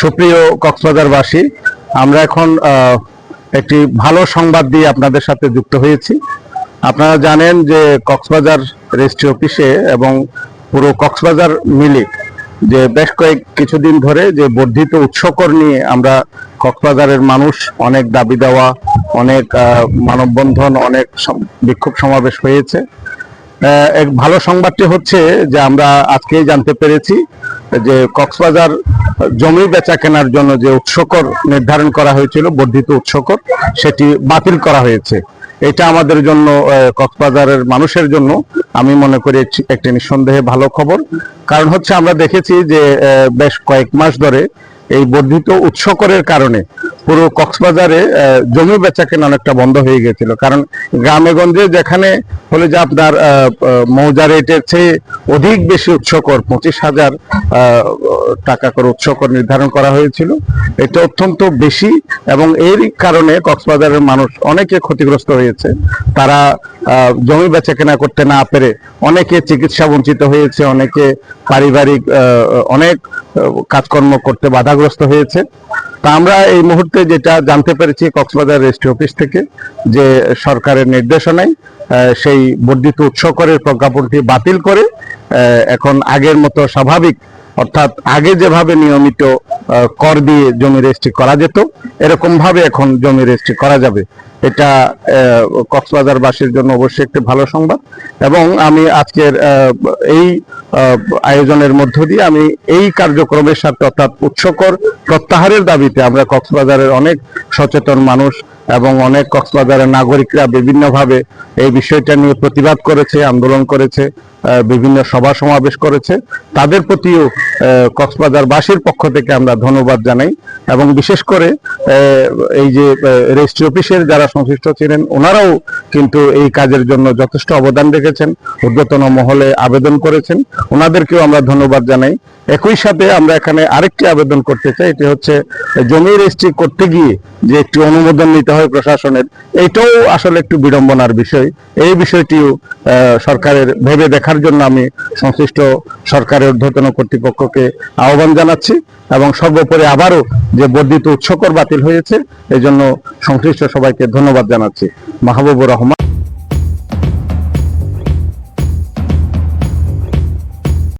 সুপ্রিয় কক্সবাজারবাসী, আমরা এখন একটি ভালো সংবাদ দিয়ে আপনাদের সাথে যুক্ত হয়েছি। আপনারা জানেন যে কক্সবাজার রেজিস্ট্রি অফিসে এবং পুরো কক্সবাজার মিলে যে বেশ কয়েক কিছুদিন ধরে যে বর্ধিত উৎসকর নিয়ে আমরা কক্সবাজারের মানুষ অনেক দাবি দেওয়া, অনেক মানববন্ধন, অনেক বিক্ষোভ সমাবেশ হয়েছে। এক ভালো সংবাদটি হচ্ছে যে আমরা আজকেই জানতে পেরেছি যে কক্সবাজার জমি বেচা কেনার জন্য যে উৎসকর নির্ধারণ করা হয়েছিল, বর্ধিত উৎসকর, সেটি বাতিল করা হয়েছে। এটা আমাদের জন্য কক্সবাজারের মানুষের জন্য আমি মনে করি একটি- নিঃসন্দেহে ভালো খবর। কারণ হচ্ছে আমরা দেখেছি যে বেশ কয়েক মাস ধরে এই বর্ধিত উৎসকরের কারণে পুরো কক্সবাজারে জমি বেচা কেনা অনেকটা বন্ধ হয়ে গেছিল কারণ গ্রামে গঞ্জে যেখানে হলে যে আপনার মৌজা রেটের চেয়ে অধিক বেশি উৎসকর, পঁচিশ হাজার টাকা করে উৎসকর নির্ধারণ করা হয়েছিল। এটা অত্যন্ত বেশি এবং এর কারণে কক্সবাজারের মানুষ অনেকে ক্ষতিগ্রস্ত হয়েছে। তারা জমি বেচা কেনা করতে না পেরে অনেকে চিকিৎসা বঞ্চিত হয়েছে, অনেকে পারিবারিক অনেক কাজকর্ম করতে বাধাগ্রস্ত হয়েছে। তা আমরা এই মুহূর্তে যেটা জানতে পেরেছি কক্সবাজার রেজিস্ট্রি অফিস থেকে যে সরকারের নির্দেশনায় সেই বর্ধিত উৎস উৎসকরের প্রজ্ঞাপনটি বাতিল করে এখন আগের মতো স্বাভাবিক, অর্থাৎ আগে যেভাবে নিয়মিত কর দিয়ে জমি রেজিস্ট্রি করা যেত, এরকমভাবে এখন জমি রেজিস্ট্রি করা যাবে। এটা কক্সবাজারবাসীর জন্য অবশ্যই একটি ভালো সংবাদ। এবং আমি আজকের এই আয়োজনের মধ্য দিয়ে আমি এই কার্যক্রমের সাথে অর্থাৎ উৎসকর প্রত্যাহারের দাবিতে আমরা কক্সবাজারের অনেক সচেতন মানুষ এবং অনেক কক্সবাজারের নাগরিকরা বিভিন্নভাবে এই বিষয়টা নিয়ে প্রতিবাদ করেছে, আন্দোলন করেছে বিভিন্ন সভা সমাবেশ করেছে। তাদের প্রতিও কক্সবাজারবাসীর পক্ষ থেকে আমরা ধন্যবাদ জানাই। এবং বিশেষ করে এই যে রেজিস্ট্রি অফিসের যারা সংশ্লিষ্ট ছিলেন, ওনারাও কিন্তু এই কাজের জন্য যথেষ্ট অবদান রেখেছেন ঊর্ধ্বতন মহলে আবেদন করেছেন। ওনাদেরকেও আমরা ধন্যবাদ জানাই। একই সাথে আমরা এখানে আরেকটি আবেদন করতে চাই, এটি হচ্ছে জমি রেজিস্ট্রি করতে গিয়ে যে একটি অনুমোদন নিতে হয় প্রশাসনের এইটাও আসলে একটু বিড়ম্বনার বিষয়। এই বিষয়টিও সরকারের ভেবে দেখার জন্য আমি সংশ্লিষ্ট সরকারের ঊর্ধ্বতন কর্তৃপক্ষকে আহ্বান জানাচ্ছি এবং সর্বোপরি আবারও যে বর্ধিত উৎসকর বাতিল হয়েছে। এই জন্য সংশ্লিষ্ট সবাইকে ধন্যবাদ জানাচ্ছি। মাহবুবুর রহমান।